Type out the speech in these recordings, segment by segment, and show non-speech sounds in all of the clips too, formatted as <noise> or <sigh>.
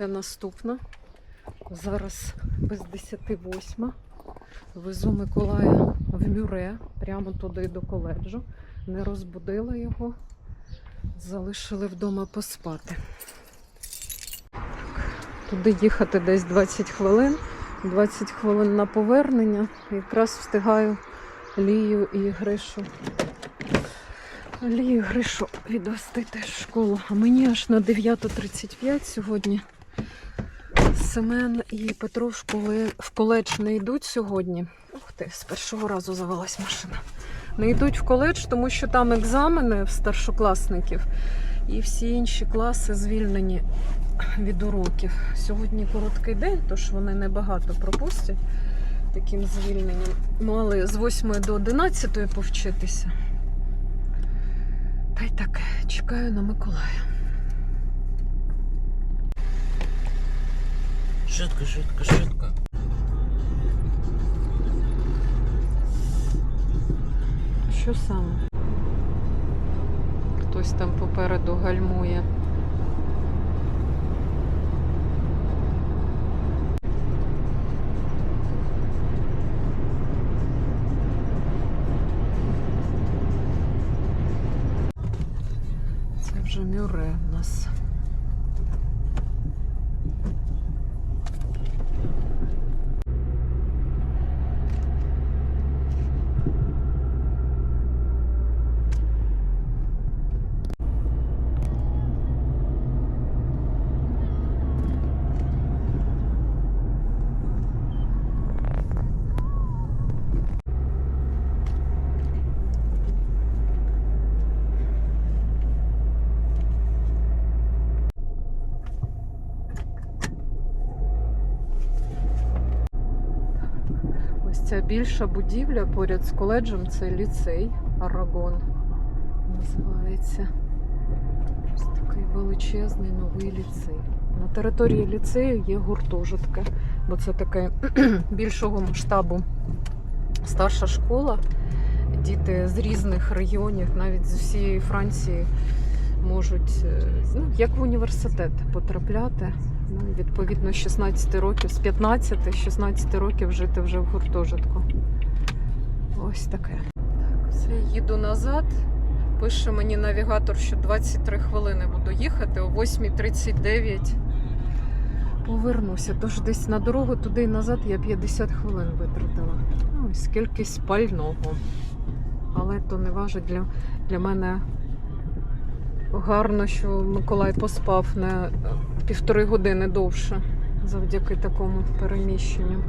Це наступна. Зараз без 10.08. Везу Миколая в Мюре, прямо туди до коледжу. Не розбудила його. Залишили вдома поспати. Туди їхати десь 20 хвилин. 20 хвилин на повернення. Якраз встигаю Лію і Гришу. Лію Гришу відвести теж в школу. А мені аж на 9.35 сьогодні. Семен і Петро в, школи, в коледж не йдуть сьогодні. Ух ти, з першого разу завелась машина. Не йдуть в коледж, тому що там екзамени в старшокласників. І всі інші класи звільнені від уроків. Сьогодні короткий день, тож вони небагато пропустять таким звільненням. Мали з 8 до 11 повчитися. Та й так, чекаю на Миколая. Швидко, швидко, швидко. Що саме? Хтось там попереду гальмує. Це вже мюре в нас. Ось ця більша будівля поряд з коледжем це ліцей Арагон називається. Ось такий величезний новий ліцей. На території ліцею є гуртожитки, бо це таке <clears throat> більшого масштабу старша школа. Діти з різних регіонів, навіть з усієї Франції, можуть, е, ну, як в університет, потрапляти. Ну, відповідно, з 16 років, з 15-16 років жити вже в гуртожитку. Ось таке. Так, все, їду назад. Пише мені навігатор, що 23 хвилини буду їхати, о 8.39 повернуся. Тож десь на дорогу туди і назад я 50 хвилин витратила. Ну, ось кількість пального. Але то не важить для, для мене гарно, що Миколай поспав на півтори години довше завдяки такому переміщенню.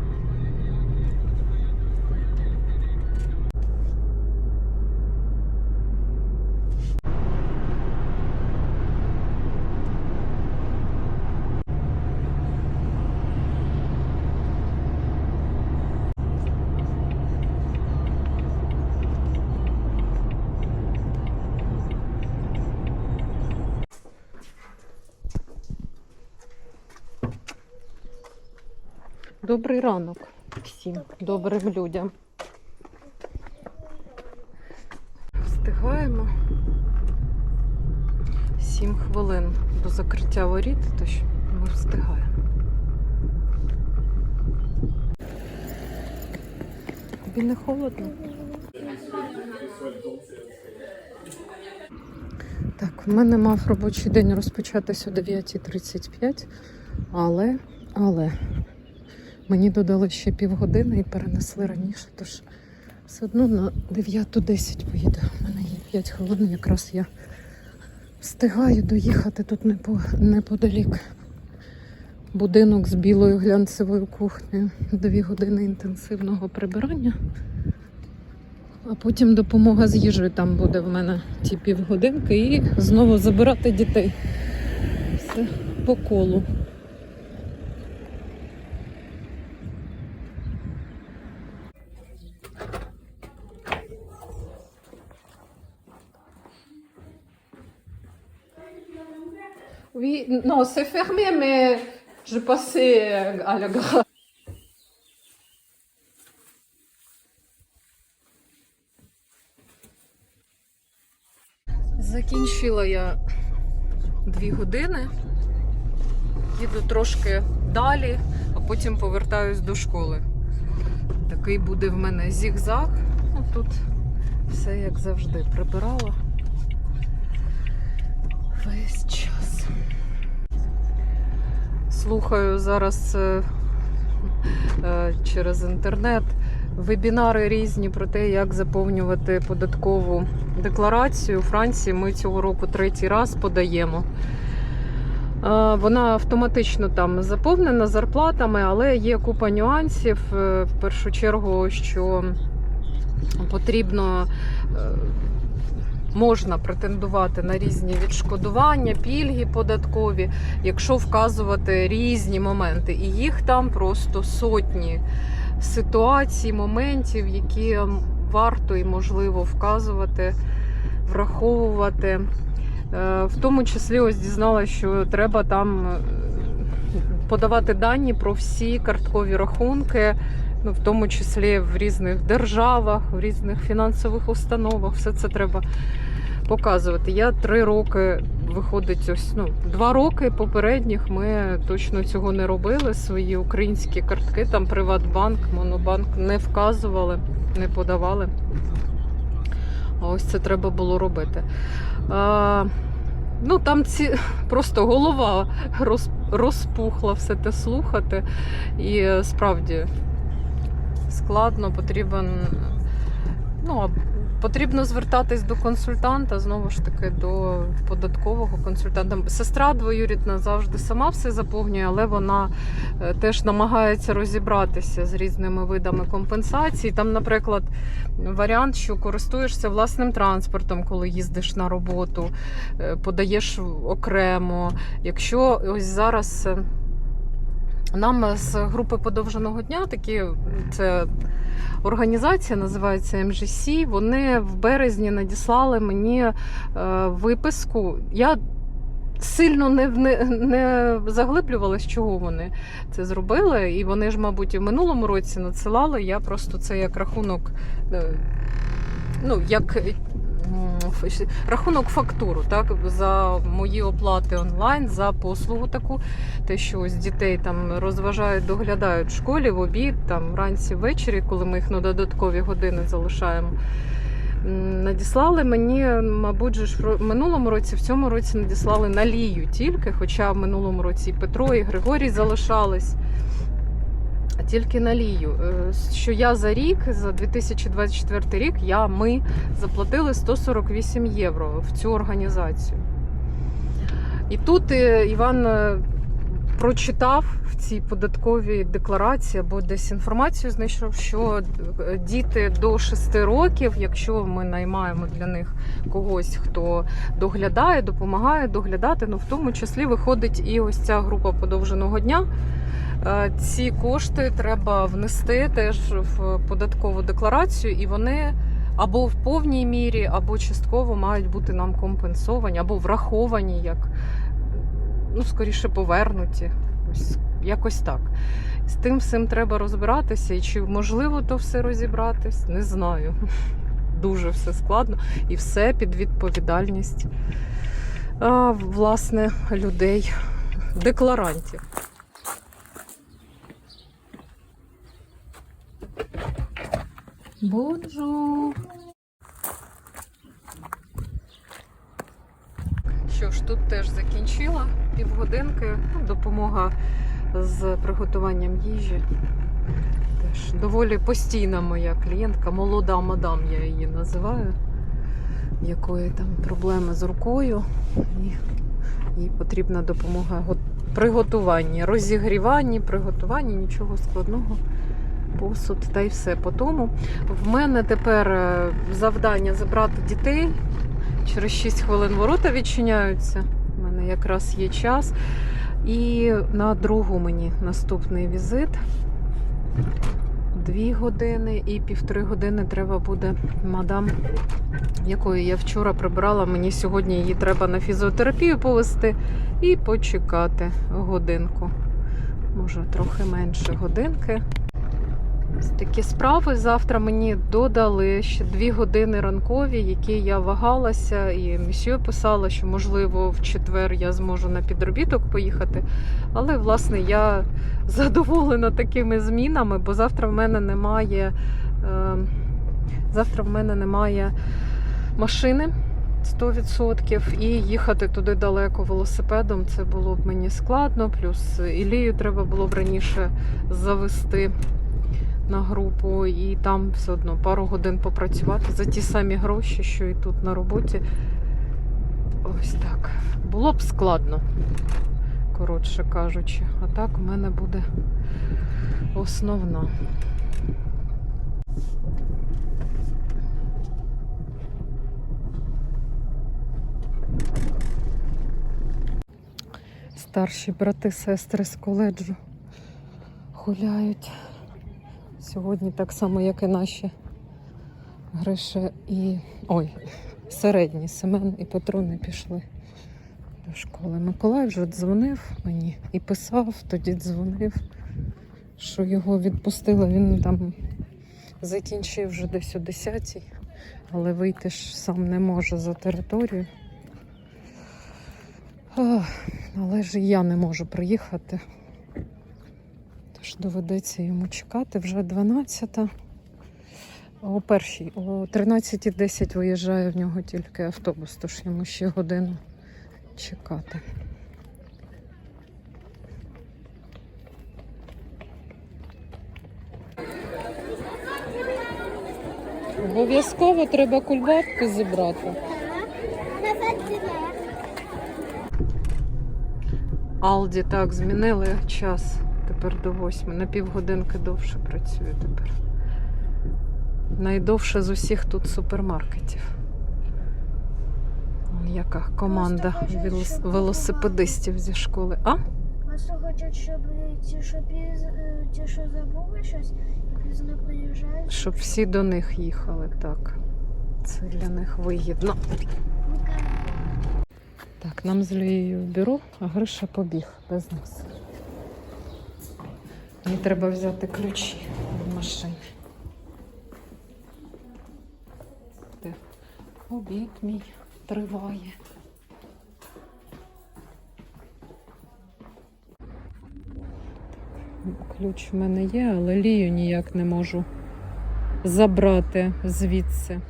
Добрий ранок всім добрим людям. Встигаємо. Сім хвилин до закриття воріт, тож ми встигаємо. Тобі не холодно? Так, в мене мав робочий день розпочатися о 9.35, але, але Мені додали ще півгодини і перенесли раніше, тож все одно на 9.10 поїду. У мене є 5 хвилин, якраз я встигаю доїхати тут неподалік. Будинок з білою глянцевою кухнею, дві години інтенсивного прибирання. А потім допомога з їжею там буде в мене ті півгодинки і знову забирати дітей. Все по колу. Oui, non, c'est fermé, mais je passais euh, à la gare. Закінчила я дві години. Їду трошки далі, а потім повертаюсь до школи. Такий буде в мене зігзаг. Ну, тут все як завжди прибирала весь час. Слухаю зараз е, е, через інтернет вебінари різні про те, як заповнювати податкову декларацію. У Франції ми цього року третій раз подаємо. Е, Вона автоматично там заповнена зарплатами, але є купа нюансів. Е, В першу чергу, що потрібно е, можна претендувати на різні відшкодування, пільги податкові, якщо вказувати різні моменти. І їх там просто сотні ситуацій, моментів, які варто і можливо вказувати, враховувати. Е, В тому числі ось дізналася, що треба там е, подавати дані про всі карткові рахунки, ну, в тому числі в різних державах, в різних фінансових установах. Все це треба показувати. Я три роки виходить, ось ну два роки попередніх ми точно цього не робили. Свої українські картки, там Приватбанк, Монобанк не вказували, не подавали. А ось це треба було робити. А, ну там ці просто голова роз, розпухла все те слухати. І справді складно, потрібен. Ну, потрібно звертатись до консультанта, знову ж таки, до податкового консультанта. Сестра двоюрідна завжди сама все заповнює, але вона е, теж намагається розібратися з різними видами компенсацій. Там, наприклад, варіант, що користуєшся власним транспортом, коли їздиш на роботу, е, подаєш окремо. Якщо ось зараз. Нам з групи подовженого дня такі це організація називається MGC. Вони в березні надіслали мені е, виписку. Я сильно не, не, не заглиблювалась, чого вони це зробили. І вони ж, мабуть, і в минулому році надсилали. Я просто це як рахунок. е, Ну, як рахунок фактуру, так, за мої оплати онлайн, за послугу таку, те, що ось дітей там розважають, доглядають в школі в обід, там вранці ввечері, коли ми їх на додаткові години залишаємо. Надіслали мені, мабуть, ж в минулому році, в цьому році надіслали на лію тільки, хоча в минулому році і Петро, і Григорій залишались. Тільки на лію. Е, Що я за рік, за 2024 рік, я, ми заплатили 148 євро в цю організацію. І тут е, Іван е, прочитав в цій податковій декларації або десь інформацію знайшов, що діти до 6 років, якщо ми наймаємо для них когось, хто доглядає, допомагає доглядати, ну в тому числі виходить і ось ця група подовженого дня. Е, Ці кошти треба внести теж в податкову декларацію, і вони або в повній мірі, або частково мають бути нам компенсовані, або враховані як ну, скоріше повернуті. Ось якось так. З тим всім треба розбиратися. І чи можливо то все розібратись, не знаю. <laughs> Дуже все складно і все під відповідальність власне людей, декларантів. Бонжур! Що ж, тут теж закінчила півгодинки. Ну, допомога з приготуванням їжі. Теж доволі постійна моя клієнтка, молода мадам, я її називаю, якої там проблеми з рукою. Їй потрібна допомога го- при готуванні, розігріванні, приготуванні, нічого складного. Посуд та й все по тому. В мене тепер е, завдання забрати дітей. Через 6 хвилин ворота відчиняються. У мене якраз є час. І на другу мені наступний візит. Дві години і півтори години треба буде мадам, якою я вчора прибирала. Мені сьогодні її треба на фізіотерапію повести і почекати годинку. Може, трохи менше годинки. Такі справи. Завтра мені додали ще дві години ранкові, які я вагалася, і місію писала, що можливо в четвер я зможу на підробіток поїхати. Але власне я <laughs> задоволена такими змінами, бо завтра в мене немає. Е, завтра в мене немає машини 100%, і їхати туди далеко велосипедом це було б мені складно. Плюс Ілію треба було б раніше завести на групу, і там все одно пару годин попрацювати за ті самі гроші, що і тут на роботі. Ось так. Було б складно, коротше кажучи. А так у мене буде основна. Старші брати, сестри з коледжу гуляють. Сьогодні так само, як і наші Гриша і. Ой, середні Семен і Петро не пішли до школи. Миколай вже дзвонив мені і писав, тоді дзвонив, що його відпустили. Він там закінчив вже десь о 10-й, але вийти ж сам не може за територію. Але ж і я не можу приїхати. Тож доведеться йому чекати вже 12. -та. О першій, о 13.10 виїжджає в нього тільки автобус, тож йому ще годину чекати. Обов'язково треба кульбабки зібрати. Алді так змінили час тепер до восьми. На півгодинки довше працює тепер. Найдовше з усіх тут супермаркетів. Яка команда велос- велосипедистів зі школи. А? Просто хочуть, щоб ті, що е, ті, що забули щось, і пізно приїжджають. Щоб всі до них їхали, так. Це для них вигідно. Так, нам з Лією в бюро, а Гриша побіг без нас. Мені треба взяти ключі від машини. Обід мій триває. Ключ в мене є, але Лію ніяк не можу забрати звідси.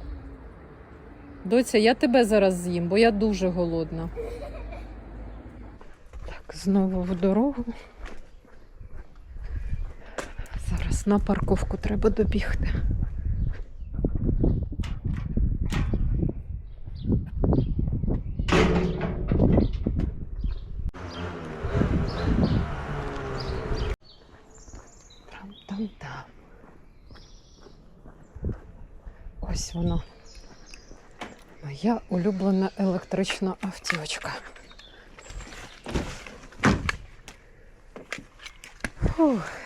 Доця, я тебе зараз з'їм, бо я дуже голодна. Так, знову в дорогу. Зараз на парковку треба добігти. Ось вона. Моя улюблена електрична автівочка. Фух.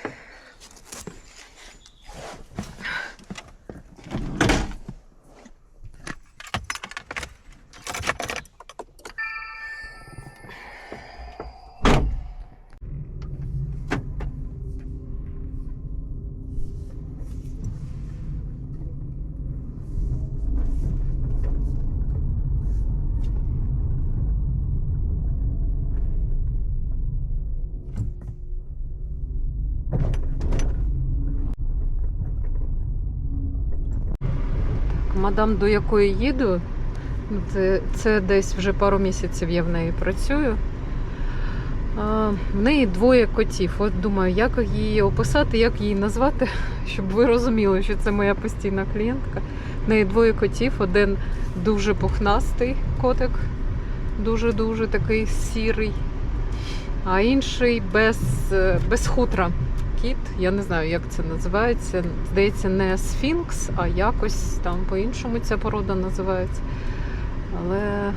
Мадам, до якої їду, ну, це, це десь вже пару місяців я в неї працюю. А, в неї двоє котів. От думаю, як її описати, як її назвати, <laughs> щоб ви розуміли, що це моя постійна клієнтка. В неї двоє котів, один дуже пухнастий котик, дуже-дуже такий сірий, а інший без, е, без хутра кіт. Я не знаю, як це називається. Здається, не сфінкс, а якось там по-іншому ця порода називається. Але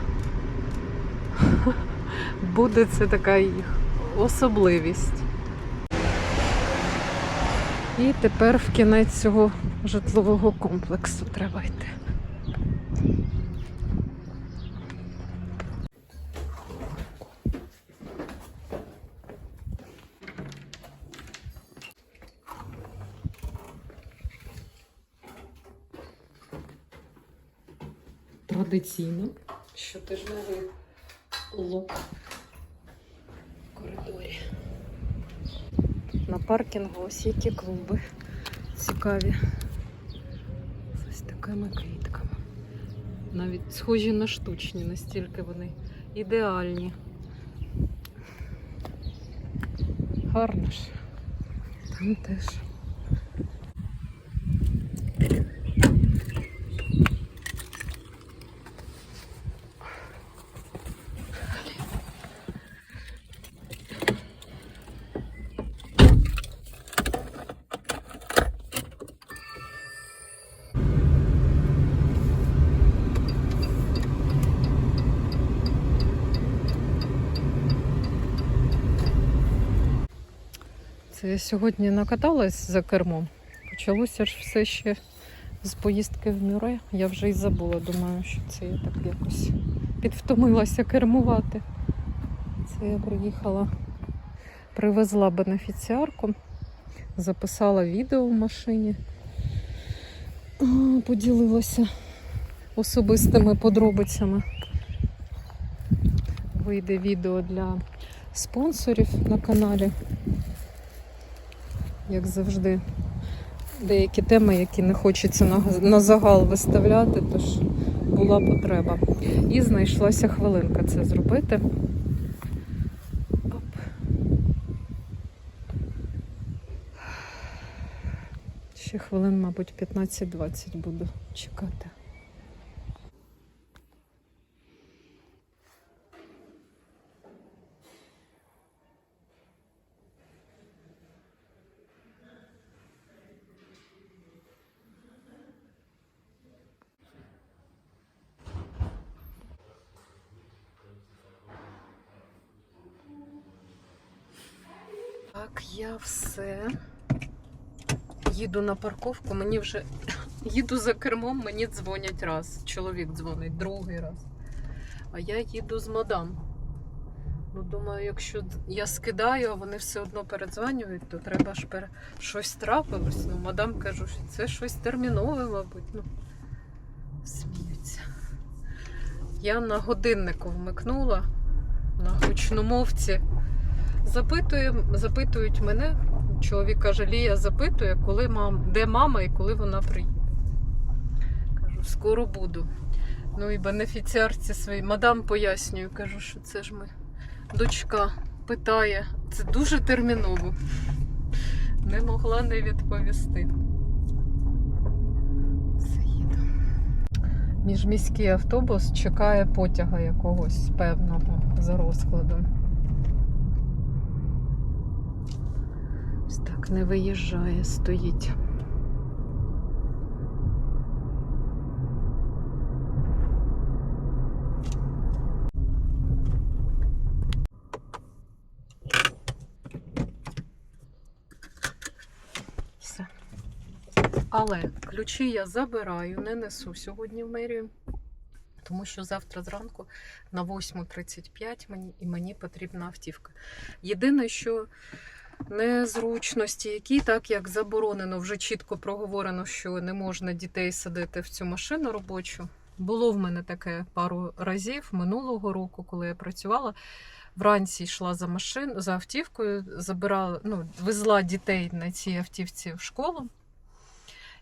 <laughs> буде це така їх особливість. І тепер в кінець цього житлового комплексу треба йти. Традиційно. Щотижневий лук в коридорі. На паркінгу ось які клуби цікаві. З ось такими квітками. Навіть схожі на штучні, настільки вони ідеальні. Гарно ж. Там теж. Я сьогодні накаталась за кермом. Почалося ж все ще з поїздки в Мюре. Я вже й забула, думаю, що це я так якось підвтомилася кермувати. Це я приїхала, привезла бенефіціарку, записала відео в машині, поділилася особистими подробицями. Вийде відео для спонсорів на каналі як завжди, деякі теми, які не хочеться на, на загал виставляти, тож була потреба. І знайшлася хвилинка це зробити. Оп. Ще хвилин, мабуть, 15-20 буду чекати. Так, я все. Їду на парковку, мені вже <laughs> їду за кермом, мені дзвонять раз. Чоловік дзвонить другий раз. А я їду з мадам. Ну, думаю, якщо я скидаю, а вони все одно передзвонюють, то треба ж пер... щось трапилось. Ну, мадам кажу, що це щось термінове, мабуть. Ну, сміються. Я на годиннику вмикнула на гучномовці. Запитує, запитують мене. Чоловік каже, Лія запитує, коли мам, де мама і коли вона приїде. Кажу, скоро буду. Ну і бенефіціарці свої, мадам пояснюю, кажу, що це ж ми. Дочка питає, це дуже терміново. Не могла не відповісти. Все їду. Міжміський автобус чекає потяга якогось певного за розкладом. Не виїжджає, стоїть. Все. Але ключі я забираю, не несу сьогодні в мерію, тому що завтра зранку на 8.35 мені, і мені потрібна автівка. Єдине, що незручності, які так як заборонено, вже чітко проговорено, що не можна дітей садити в цю машину робочу. Було в мене таке пару разів минулого року, коли я працювала. Вранці йшла за машин, за автівкою, забирала, ну, везла дітей на цій автівці в школу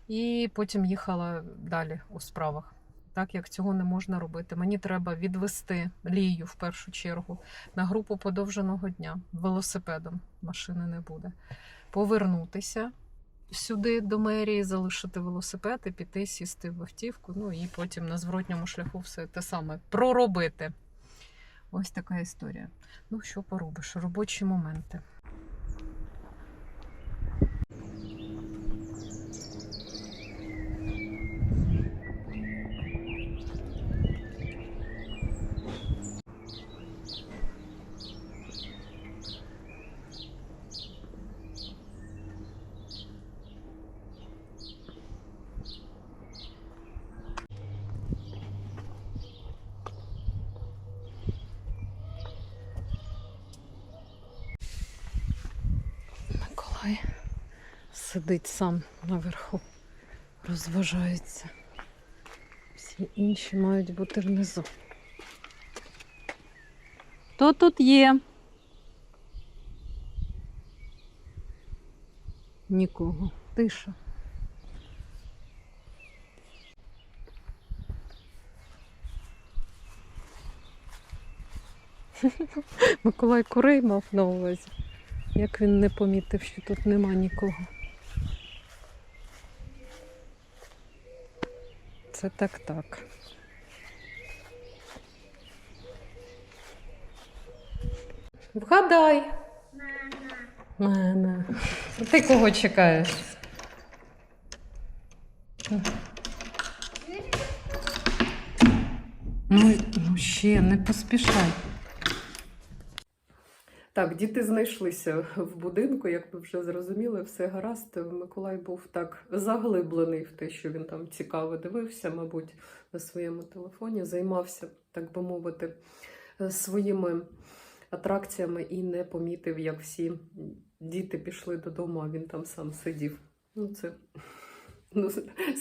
і потім їхала далі у справах. Так як цього не можна робити. Мені треба відвести лію в першу чергу на групу подовженого дня велосипедом. Машини не буде. Повернутися сюди до мерії, залишити велосипед і піти, сісти в автівку. Ну і потім на зворотньому шляху все те саме проробити. Ось така історія. Ну, що поробиш? Робочі моменти. Миколай сидить сам наверху, розважається. Всі інші мають бути внизу. Хто тут є? Нікого. Тиша. <laughs> Миколай курей мав на увазі. Як він не помітив, що тут нема нікого. Це так так. Вгадай. Мене. Ти кого чекаєш? Ну, ну ще не поспішай. Так, діти знайшлися в будинку, як ви вже зрозуміли, все гаразд. Миколай був так заглиблений в те, що він там цікаво дивився, мабуть, на своєму телефоні, займався, так би мовити, своїми атракціями і не помітив, як всі діти пішли додому, а він там сам сидів. Ну, це ну,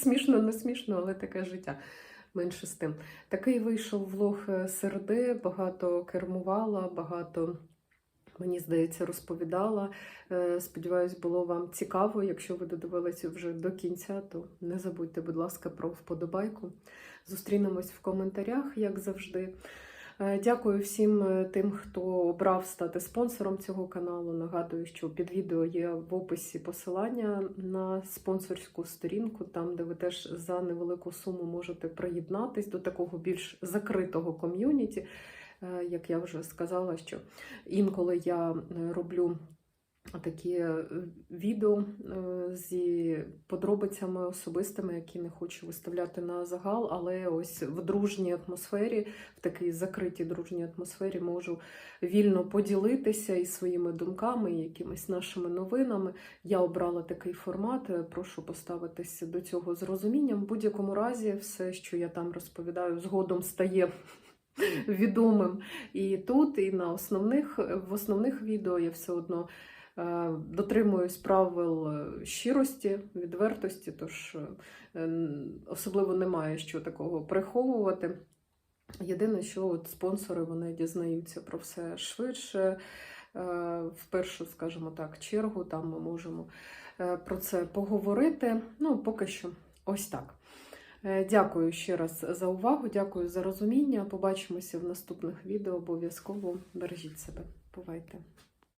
смішно, не смішно, але таке життя. Менше з тим. Такий вийшов влог е, середи, багато кермувала, багато, мені здається, розповідала. Е, Сподіваюсь, було вам цікаво. Якщо ви додивилися вже до кінця, то не забудьте, будь ласка, про вподобайку. Зустрінемось в коментарях, як завжди. Е, Дякую всім е, тим, хто обрав стати спонсором цього каналу. Нагадую, що під відео є в описі посилання на спонсорську сторінку, там де ви теж за невелику суму можете приєднатись до такого більш закритого ком'юніті. Е, Як я вже сказала, що інколи я е, роблю такі е, відео зі подробицями особистими, які не хочу виставляти на загал, але ось в дружній атмосфері, в такій закритій дружній атмосфері можу вільно поділитися і своїми думками, і якимись нашими новинами. Я обрала такий формат. Прошу поставитися до цього з розумінням. В будь-якому разі, все, що я там розповідаю, згодом стає. Відомим і тут, і на основних в основних відео я все одно е, дотримуюсь правил е, щирості, відвертості, тож е, особливо немає що такого приховувати. Єдине, що от спонсори вони дізнаються про все швидше. В першу, скажімо так, чергу там ми можемо про це поговорити. Ну, поки що ось так. Е, Дякую ще раз за увагу, дякую за розуміння. Побачимося в наступних відео. Обов'язково бережіть себе. Бувайте!